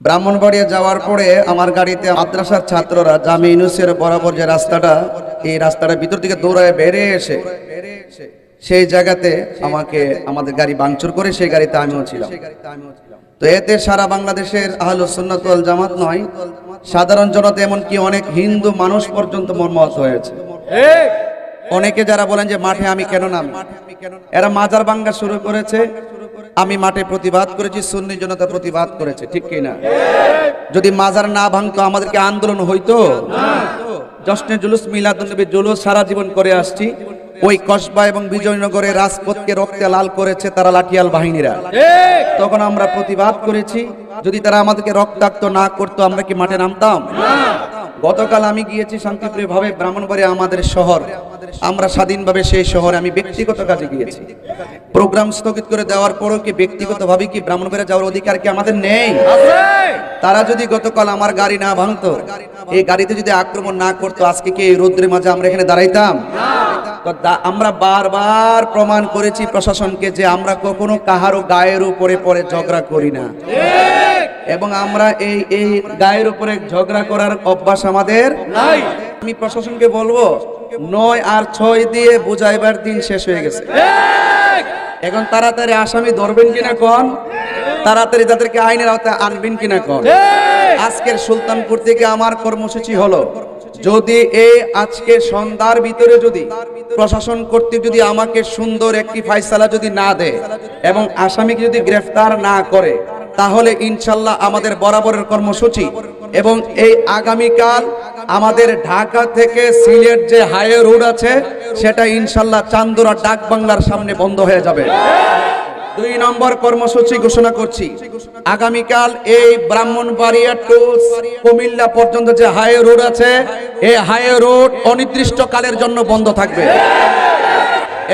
ব্রাহ্মণবাড়িয়া যাওয়ার পরে আমার গাড়িতে মাদ্রাসার ছাত্ররা জামি ইউনুসের বরাবর যে রাস্তাটা, এই রাস্তাটা ভিতর থেকে দৌড়ায় বেরিয়ে এসে সেই জায়গাতে আমাকে, আমাদের গাড়ি ভাঙচুর করে সেই গাড়িতে আমিও ছিলাম। তো এতে সারা বাংলাদেশের আহল সুন্নাতুল জামাত নয়, সাধারণ জনতা এমনকি অনেক হিন্দু মানুষ পর্যন্ত মর্মাহত হয়েছে। অনেকে যারা বলেন যে মাঠে আমি কেন নামি? এরা মাজার ভাঙ্গা শুরু করেছে আমি মাঠে প্রতিবাদ করেছি, সুন্নি জনতা প্রতিবাদ করেছে, ঠিক কি না যদি মাজার না ভাঙতো, আমাদেরকে আন্দোলন হইতো? জশ্নে জুলুস মিলাদুন্নবী জুলুস সারা জীবন করে আসছি। ওই কসবা এবং বিজয়নগরে রাজপথকে রক্তে লাল করেছে তারা লাঠিয়াল বাহিনীরা। তখন আমরা প্রতিবাদ করেছি, যদি তারা আমাদেরকে রক্তাক্ত না করতো, আমরা কি মাঠে নামতাম? গতকাল আমি গিয়েছি শান্তিপ্রিয় ভাবে ব্রাহ্মণবাড়ি আমাদের শহর। আমরা স্বাধীনভাবে সেই শহরে আমি ব্যক্তিগত কাজে গিয়েছি। প্রোগ্রাম স্থগিত করে দেওয়ার পরও কি ব্যক্তিগতভাবে কি ব্রাহ্মণবাড়ি যাওয়ার অধিকার কি আমাদের নেই? তারা যদি গতকাল আমার গাড়ি না ভাঙতো এই গাড়িতে যদি আক্রমণ না করতো আজকে কি এই রৌদ্রের মাঝে আমরা এখানে দাঁড়াইতাম? তো আমরা বারবার প্রমাণ করেছি প্রশাসনকে যে আমরা কখনো কাহারও গায়ের উপরে পরে ঝগড়া করি না। এবং আমরা এই এই গায়ের উপরে ঝগড়া করার অভ্যাস আমাদের নাই। আমি প্রশাসনকে বলব নয় আর ছয় দিয়ে বুঝাইবার দিন শেষ হয়ে গেছে। এখন তাড়াতাড়ি আসামি ধরবেন কিনা কন? তাড়াতাড়ি তাদেরকে আইনের আওতায় আনবেন কিনা কন? আজকের সুলতানপুর থেকে আমার কর্মসূচি হলো যদি এই আজকে সন্ধ্যার ভিতরে যদি প্রশাসন কর্তৃক যদি আমাকে সুন্দর একটি ফাইসালা যদি না দেয় এবং আসামিকে যদি গ্রেফতার না করে তাহলে ইনশাল্লাহ আমাদের বরাবরের কর্মসূচি এবং এই আগামীকাল আমাদের ঢাকা থেকে সিলেট যে হাইওয়ে রোড আছে, সেটা ইনশাল্লাহ চান্দুরা ডাক বাংলার সামনে বন্ধ হয়ে যাবে। দুই নম্বর কর্মসূচি ঘোষণা করছি। আগামীকাল এই ব্রাহ্মণবাড়িয়া টু কুমিল্লা পর্যন্ত যে হাইওয়ে রোড আছে, এই হাইওয়ে রোড অনির্দিষ্ট কালের জন্য বন্ধ থাকবে।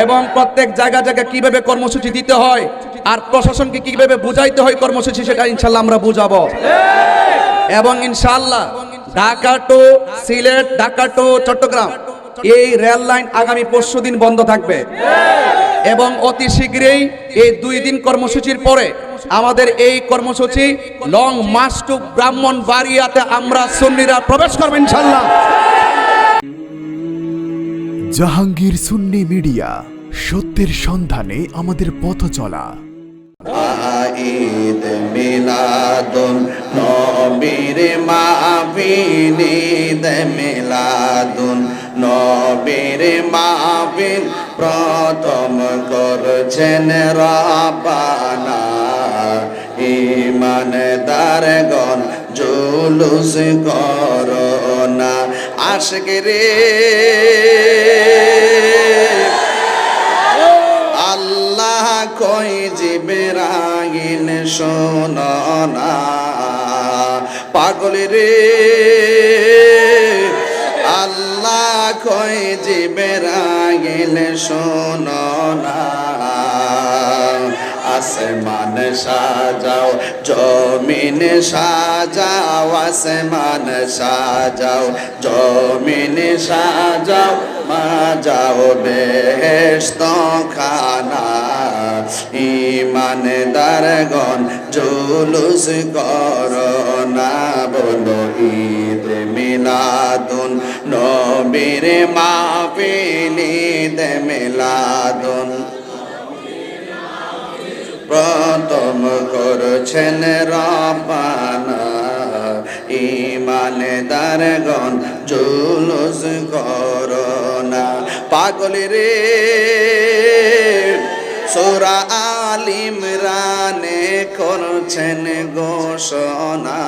এবং প্রত্যেক জায়গা জায়গা কীভাবে কর্মসূচি দিতে হয় আর প্রশাসনকে কীভাবে বুঝাইতে হয় কর্মসূচি, সেটা ইনশাল্লাহ আমরা বুঝাবো। এবং ইনশাল্লাহ ঢাকা টু সিলেট, ঢাকা টু চট্টগ্রাম, এই রেল লাইন আগামী পরশু দিন বন্ধ থাকবে। এবং অতি শীঘ্রই এই দুই দিন কর্মসূচির পরে আমাদের এই কর্মসূচি লং মাস টু ব্রাহ্মণ বাড়িয়াতে আমরা সুন্নিরা প্রবেশ করব ইনশাল্লাহ জাহাঙ্গীর সুন্নি মিডিয়া, সত্যের সন্ধানে আমাদের পথ চলা। ঈদ মিলাদুন নবীর মাহফিল, ঈদ মিলাদুন নবীর মাহফিল। প্রথম করছেন রাবানা ইমানদারগণ জুলুস করোনা আশক শোনা পাগল রে, আল্লাহ কই জিবেরাগিন শোনা আসমান সাজাও, জমিন সাজাও, আসমান সাজাও, জমিন সাজাও, মা যাও বেহেস্ত খানা ইমানদারগণ জুলুস করোনা বলো ঈদ মিলাদুন, নবীর মাহফিল, ঈদ মিলাদুন। প্রথম করছেন রবানা ইমানদারগণ জুলুস করোনা পাগল রে সোরা আলিম রানে করছেন ঘোষণা।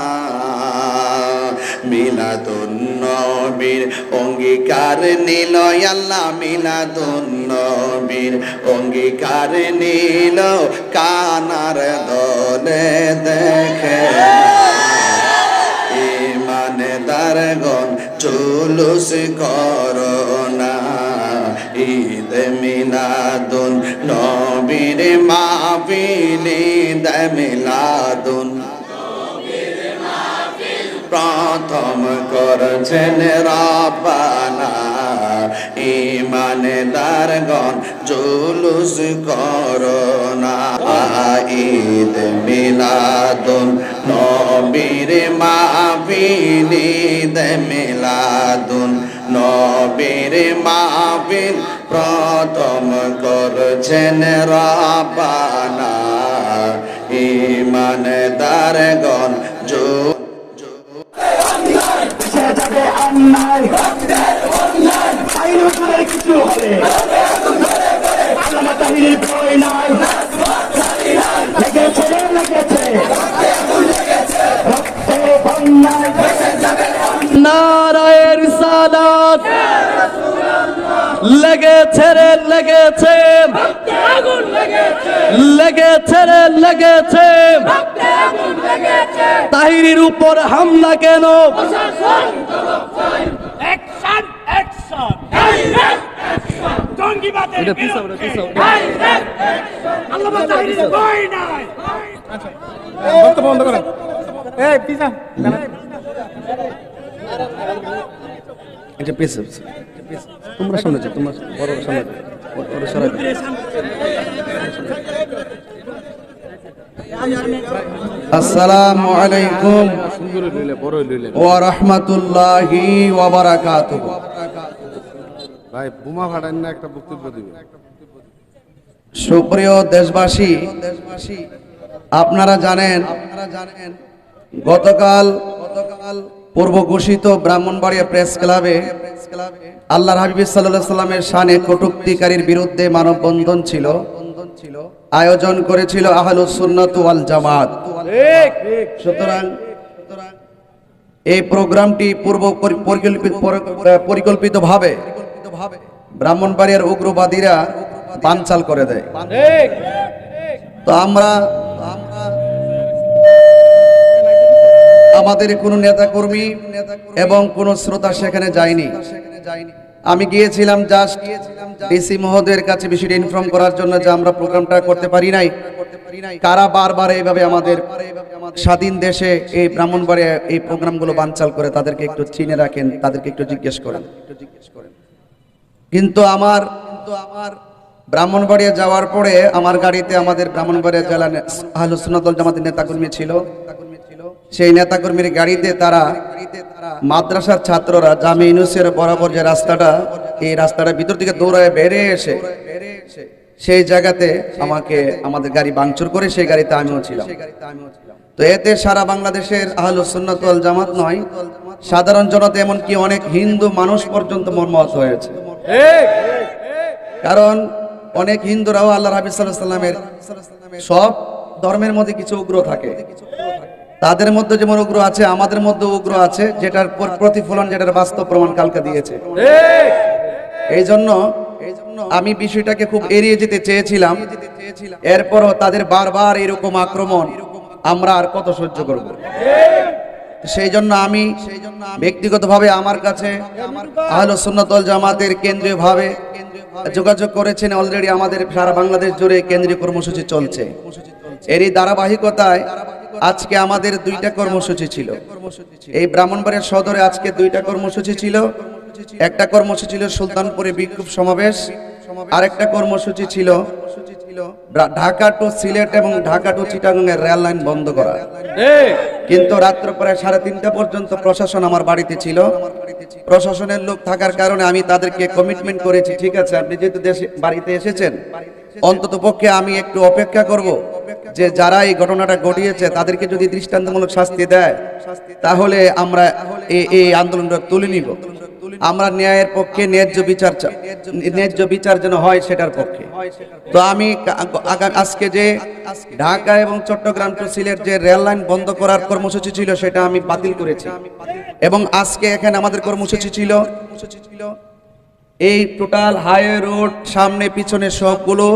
মিলাদুন নবীর অঙ্গীকার নিল আল্লাহ মিলাদুন নবীর অঙ্গীকার নিল কানার দলে দেখে। ইমানদারগণ জুলুস করোনা ঈদ মিলাদুন নবীর মাহফিল ঈদ মিলাদুন প্রথম করছেন রাবানা ইমানদারগণ জুলুস করোনা। ঈদ মিলাদুন নবী নবীর মাহফিলি দে মিলাদুন নবীর মাহফিল প্রথম করছেন রাবানা ইমানদারগণ জো যাবে লেগেছে লেগেছে। নারায়ের সালাত লেগেছে রে লেগেছে। লেগেছে রে লেগেছে। তাহিরির উপর হামলা কেন? অ্যাকশন অ্যাকশন তাহরির ভয় এটা পেছে তোমরা সামনে যাও তোমরা বড় সামনে ওর- ওর সরাই আসসালামু আলাইকুম। ওয়া রাহমাতুল্লাহি ওয়া বারাকাতুহু। ভাই বোমা ফাটান না একটা বক্তব্য সুপ্রিয় দেশবাসী আপনারা জানেন গতকাল গতকাল পূর্ব ঘোষিত ব্রাহ্মণবাড়িয়া প্রেস ক্লাবে আল্লাহর হাবিব সাল্লাল্লাহু সাল্লামের শানে কটুক্তিকারীর বিরুদ্ধে মানববন্ধন ছিল। আয়োজন করেছিল আহলুস সুন্নাত ওয়াল জামাত। সুতরাং এই প্রোগ্রামটি পূর্ব পরি- পরিকল্পিত পরিকল্পিতভাবে ব্রাহ্মণবাড়িয়ার উগ্রবাদীরা বানচাল করে দেয়। তো আমরা আমাদের কোনো নেতা কর্মী এবং কোনো শ্রোতা সেখানে যায়নি। আমি গিয়েছিলাম জাস্ট ডিসি মহোদয়ের কাছে বিষয়টা ইনফর্ম করার জন্য যে আমরা প্রোগ্রামটা করতে পারি নাই। কারা বারবার এইভাবে আমাদের স্বাধীন দেশে এই ব্রাহ্মণবাড়িয়া এই প্রোগ্রামগুলো বানচাল করে তাদেরকে একটু চিনে রাখেন, তাদেরকে একটু জিজ্ঞেস করেন। কিন্তু আমার কিন্তু আমার ব্রাহ্মণবাড়িয়া যাওয়ার পরে আমার গাড়িতে আমাদের ব্রাহ্মণবাড়িয়া জেলা আহলুসুন্নাতুল জামাতের নেতাকর্মী ছিল। সেই নেতাকর্মীর গাড়িতে তারা, মাদ্রাসার ছাত্ররা, জামি ইউনুসের বরাবর যে রাস্তাটা, এই রাস্তাটা ভিতর থেকে দৌড়ায় বেড়ে এসে, সেই জায়গাতে আমাকে, আমাদের গাড়ি ভাঙচুর করে সেই গাড়িতে আমিও ছিলাম। তো এতে সারা বাংলাদেশের আহলুসুন্নাতুল জামাত নয়, সাধারণ জনতা এমনকি অনেক হিন্দু মানুষ পর্যন্ত মর্মাহত হয়েছে। কারণ অনেক হিন্দুরাও আল্লাহ সাল্লামের সব ধর্মের মধ্যে কিছু উগ্র থাকে। তাদের মধ্যে যেমন উগ্র আছে, আমাদের মধ্যে উগ্র আছে, যেটার পর প্রতিফলন যেটার বাস্তব প্রমাণ কালকে দিয়েছে। এই জন্য আমি বিষয়টাকে খুব এড়িয়ে যেতে চেয়েছিলাম। এরপরও তাদের বারবার এরকম আক্রমণ আমরা আর কত সহ্য করব? সেই জন্য আমি ব্যক্তিগতভাবে আমার কাছে আহল সুন্নতল জামাতের কেন্দ্রীয় ভাবে যোগাযোগ করেছেন। অলরেডি আমাদের সারা বাংলাদেশ জুড়ে কেন্দ্রীয় কর্মসূচি চলছে। এরই ধারাবাহিকতায় আজকে আমাদের দুইটা কর্মসূচি ছিল। এই ব্রাহ্মণবাড়িয়া সদরে আজকে দুইটা কর্মসূচি ছিল। একটা কর্মসূচি ছিল সুলতানপুরে বিক্ষোভ সমাবেশ। আরেকটা কর্মসূচি ছিল ঢাকা টু সিলেট এবং ঢাকা টু চিটাগাং এর রেল লাইন বন্ধ করা। কিন্তু রাত্র প্রায় সাড়ে তিনটা পর্যন্ত প্রশাসন আমার বাড়িতে ছিল। প্রশাসনের লোক থাকার কারণে আমি তাদেরকে কমিটমেন্ট করেছি। ঠিক আছে আপনি যেহেতু দেশে বাড়িতে এসেছেন অন্তত পক্ষে আমি একটু অপেক্ষা করব। যে যারা এই ঘটনাটা ঘটিয়েছে, তাদেরকে যদি দৃষ্টান্তমূলক শাস্তি দেয়, তাহলে আমরা এই আন্দোলনটা তুলে নিব। আমরা ন্যায়ের পক্ষে ন্যায্য বিচার ন্যায্য বিচার যেন হয় সেটার পক্ষে। তো আমি আজকে যে ঢাকা এবং চট্টগ্রাম টু সিলেট যে রেল লাইন বন্ধ করার কর্মসূচি ছিল, সেটা আমি বাতিল করেছি। এবং আজকে এখানে আমাদের কর্মসূচি ছিল, এই টোটাল হাইওয়ে রোড সামনে পিছনে সবগুলো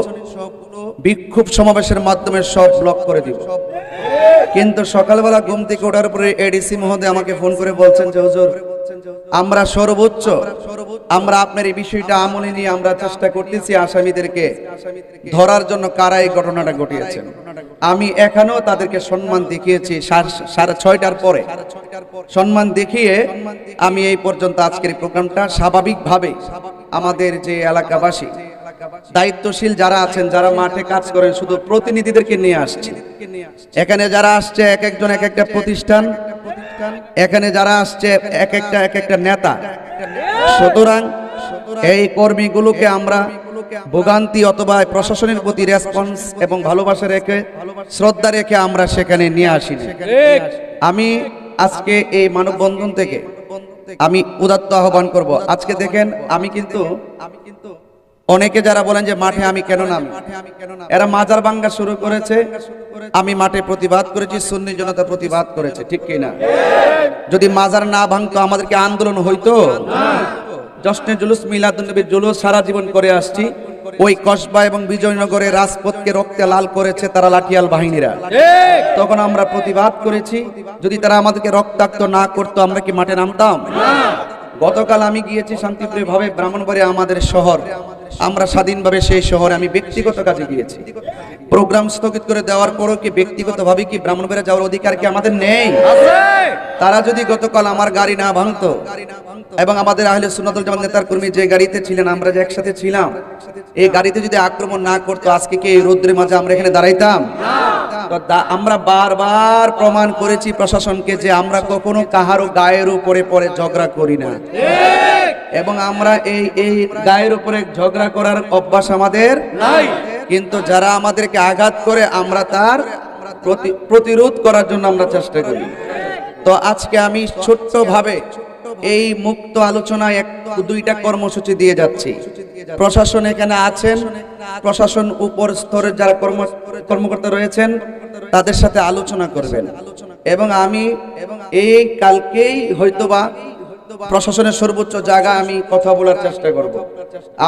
বিক্ষোভ সমাবেশের মাধ্যমে সব ব্লক করে দিব। কিন্তু সকালবেলা ঘুম থেকে ওঠার পরে এডিসি মহোদয় আমাকে ফোন করে বলছেন যে, হুজুর, আমরা সর্বোচ্চ, আমরা আপনার এই বিষয়টা আমলে নিয়ে আমরা চেষ্টা করতেছি আসামিদেরকে ধরার জন্য কারা এই ঘটনাটা ঘটিয়েছেন আমি এখানেও তাদেরকে সম্মান দেখিয়েছি সাড়ে ছয়টার পরে। সম্মান দেখিয়ে আমি এই পর্যন্ত আজকের প্রোগ্রামটা স্বাভাবিকভাবে আমাদের যে এলাকাবাসী দায়িত্বশীল যারা আছেন, যারা মাঠে কাজ করেন, শুধু প্রতিনিধিদেরকে নিয়ে আসছে। এখানে যারা আসছে, এক একজন এক একটা প্রতিষ্ঠান, এখানে যারা আসছে, এক একটা এক একটা নেতা। সুতরাং এই কর্মীগুলোকে আমরা ভোগান্তি অথবা প্রশাসনের প্রতি রেসপন্স এবং ভালোবাসা রেখে, শ্রদ্ধা রেখে আমরা সেখানে নিয়ে আসি আমি আজকে এই মানববন্ধন থেকে আমি উদাত্ত আহ্বান করব। আজকে দেখেন, আমি কিন্তু অনেকে যারা বলেন যে মাঠে আমি কেন নামি? এরা মাজার ভাঙ্গা শুরু করেছে, আমি মাঠে প্রতিবাদ করেছি, সুন্নি জনতা প্রতিবাদ করেছে, ঠিক কি না যদি মাজার না ভাঙতো, আমাদেরকে আন্দোলন হইতো? জশ্নে জুলুস, মিলাদুন্নবীর জুলুস সারা জীবন করে আসছি। ওই কসবা এবং বিজয়নগরে রাজপথকে রক্তে লাল করেছে তারা লাঠিয়াল বাহিনীরা। তখন আমরা প্রতিবাদ করেছি, যদি তারা আমাদেরকে রক্তাক্ত না করতো, আমরা কি মাঠে নামতাম? গতকাল আমি গিয়েছি শান্তিপ্রিয় ভাবে ব্রাহ্মণবাড়ি আমাদের শহর। আমরা স্বাধীনভাবে সেই শহরে আমি ব্যক্তিগত কাজে গিয়েছি। প্রোগ্রাম স্থগিত করে দেওয়ার পরও কি ব্যক্তিগতভাবে কি ব্রাহ্মণবাড়ি যাওয়ার অধিকার কি আমাদের নেই? তারা যদি গতকাল আমার গাড়ি না ভাঙতো এবং আমাদের আহলে সুন্নাতুল জামাত নেতার কর্মী যে গাড়িতে ছিলেন আমরা যে একসাথে ছিলাম এই গাড়িতে যদি আক্রমণ না করতো আজকে কি এই রৌদ্রের মাঝে আমরা এখানে দাঁড়াইতাম? আমরা বারবার প্রমাণ করেছি প্রশাসনকে যে আমরা কখনো কাহারও গায়ের উপরে পরে ঝগড়া করি না। এবং আমরা এই এই গায়ের উপরে ঝগড়া করার অভ্যাস আমাদের নাই। কিন্তু যারা আমাদেরকে আঘাত করে আমরা তার প্রতিরোধ করার জন্য আমরা চেষ্টা করি। তো আজকে আমি ছোট্ট ভাবে এই মুক্ত আলোচনায় এক দুইটা কর্মসূচি দিয়ে যাচ্ছি। প্রশাসন এখানে আছেন। প্রশাসন উপর স্তরের যারা কর্মকর্তা রয়েছেন তাদের সাথে আলোচনা করবেন। এবং আমি এই কালকেই হয়তোবা প্রশাসনের সর্বোচ্চ জায়গা আমি কথা বলার চেষ্টা করব।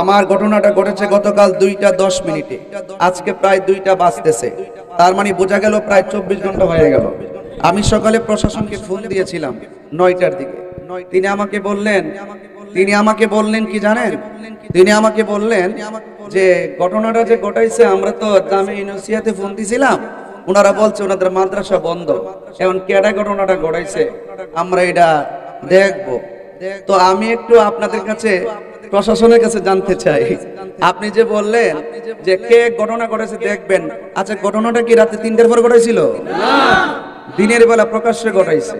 আমার ঘটনাটা ঘটেছে গতকাল দুইটা দশ মিনিটে। আজকে প্রায় দুইটা বাজতেছে। তার মানে বোঝা গেল প্রায় চব্বিশ ঘণ্টা হয়ে গেল। আমি সকালে প্রশাসনকে ফোন দিয়েছিলাম নয়টার দিকে। তিনি আমাকে বললেন, তিনি আমাকে বললেন কি জানেন? তিনি আমাকে বললেন যে ঘটনাটা যে ঘটাইছে, আমরা তো জামে ইউনিভার্সিটিতে ফোন দিছিলাম। ওনারা বলছে ওনাদের মাদ্রাসা বন্ধ। এখন কেডা ঘটনাটা ঘটাইছে? আমরা এটা দেখব। তো আমি একটু আপনাদের কাছে প্রশাসনের কাছে জানতে চাই। আপনি যে বললেন যে কে ঘটনা ঘটেছে দেখবেন। আচ্ছা ঘটনাটা কি রাতে তিনটার পর ঘটেছিল? দিনের বেলা প্রকাশ্যে ঘটাইছে।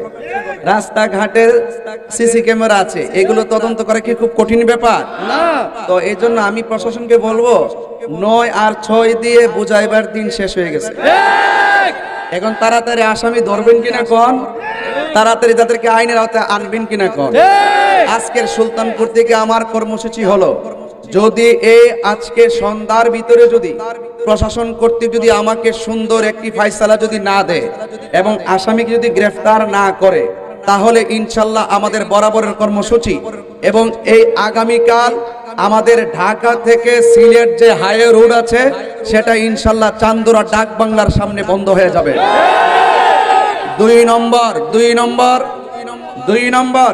রাস্তাঘাটের সিসি ক্যামেরা আছে। এগুলো তদন্ত করা কি খুব কঠিন ব্যাপার? তো এই জন্য আমি প্রশাসনকে বলব নয় আর ছয় দিয়ে বুঝাইবার দিন শেষ হয়ে গেছে। এখন তাড়াতাড়ি আসামি ধরবেন কিনা কন? তাড়াতাড়ি তাদেরকে আইনের আওতায় আনবেন কিনা কন। আজকের সুলতানপুর থেকে আমার কর্মসূচি হলো যদি এই আজকে সন্ধ্যার ভিতরে যদি প্রশাসন কর্তৃক যদি আমাকে সুন্দর একটি ফাইসালা যদি না দেয় এবং আসামিকে যদি গ্রেফতার না করে তাহলে ইনশাল্লাহ আমাদের বরাবরের কর্মসূচি এবং এই আগামীকাল আমাদের ঢাকা থেকে সিলেট যে হাইওয়ে রোড আছে সেটা ইনশাল্লাহ চান্দুরা ডাক বাংলার সামনে বন্ধ হয়ে যাবে। দুই নম্বর দুই নম্বর দুই নম্বর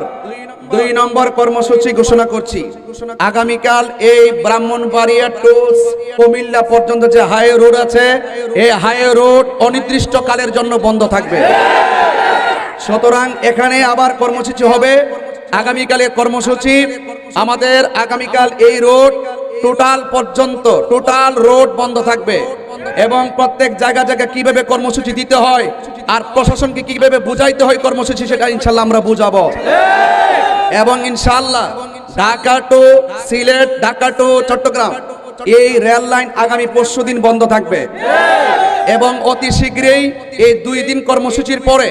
দুই নম্বর কর্মসূচি ঘোষণা করছি। আগামীকাল এই ব্রাহ্মণবাড়িয়া টু কুমিল্লা পর্যন্ত যে হাই রোড আছে, এই হাই রোড অনির্দিষ্ট কালের জন্য বন্ধ থাকবে। সুতরাং এখানে আবার কর্মসূচি হবে। আগামীকালের কর্মসূচি আমাদের আগামীকাল এই রোড টোটাল পর্যন্ত, টোটাল রোড বন্ধ থাকবে। এবং প্রত্যেক জায়গা জায়গা কীভাবে কর্মসূচি দিতে হয় আর প্রশাসনকে কীভাবে বুঝাইতে হয় কর্মসূচি, সেটা ইনশাল্লাহ আমরা বুঝাবো। এবং ইনশাল্লাহ ঢাকা টু সিলেট ঢাকা টু চট্টগ্রাম, এই রেল লাইন আগামী পরশু দিন বন্ধ থাকবে। এবং অতি শীঘ্রই এই দুই দিন কর্মসূচির পরে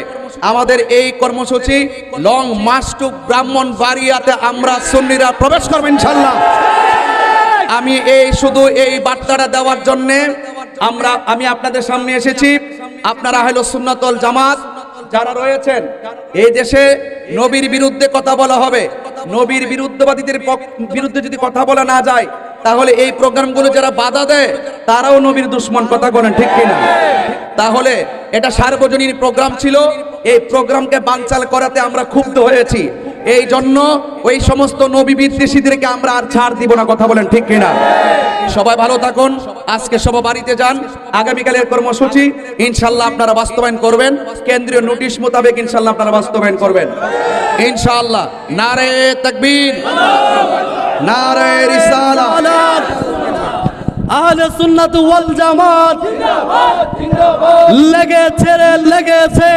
আমাদের এই কর্মসূচি লং মার্চ টু ব্রাহ্মণ বাড়িয়াতে আমরা সুন্নিরা প্রবেশ করব ইনশাল্লাহ আমি এই শুধু এই বার্তাটা দেওয়ার জন্যে আমরা, আমি আপনাদের সামনে এসেছি। আপনারা হলো সুন্নাতল জামাত যারা রয়েছেন, এই দেশে নবীর বিরুদ্ধে কথা বলা হবে। নবীর বিরুদ্ধবাদীদের বিরুদ্ধে যদি কথা বলা না যায়, তাহলে এই প্রোগ্রামগুলো যারা বাধা দেয়, তারাও নবীর দুশ্মন, কথা বলেন ঠিক কিনা? তাহলে এটা সার্বজনীন প্রোগ্রাম ছিল। এই প্রোগ্রামকে বানচাল করাতে আমরা ক্ষুব্ধ হয়েছি। এই জন্য ওই সমস্ত নবী বিদ্বেষীদেরকে আমরা আর ছাড় দিব না কথা বলেন ঠিক কিনা? সবাই ভালো থাকুন আজকে সব বাড়িতে যান আগামীকালের কর্মসূচি ইনশাল্লাহ আপনারা বাস্তবায়ন করবেন কেন্দ্রীয় নোটিশ মোতাবেক ইনশাল্লাহ আপনারা বাস্তবায়ন করবেন। ইনশাল্লাহ নারে তাকবীর নারে রিসালাত। আহলে সুন্নাত ওয়াল জামাত জিন্দাবাদ জিন্দাবাদ। লেগেছে রে লেগেছে।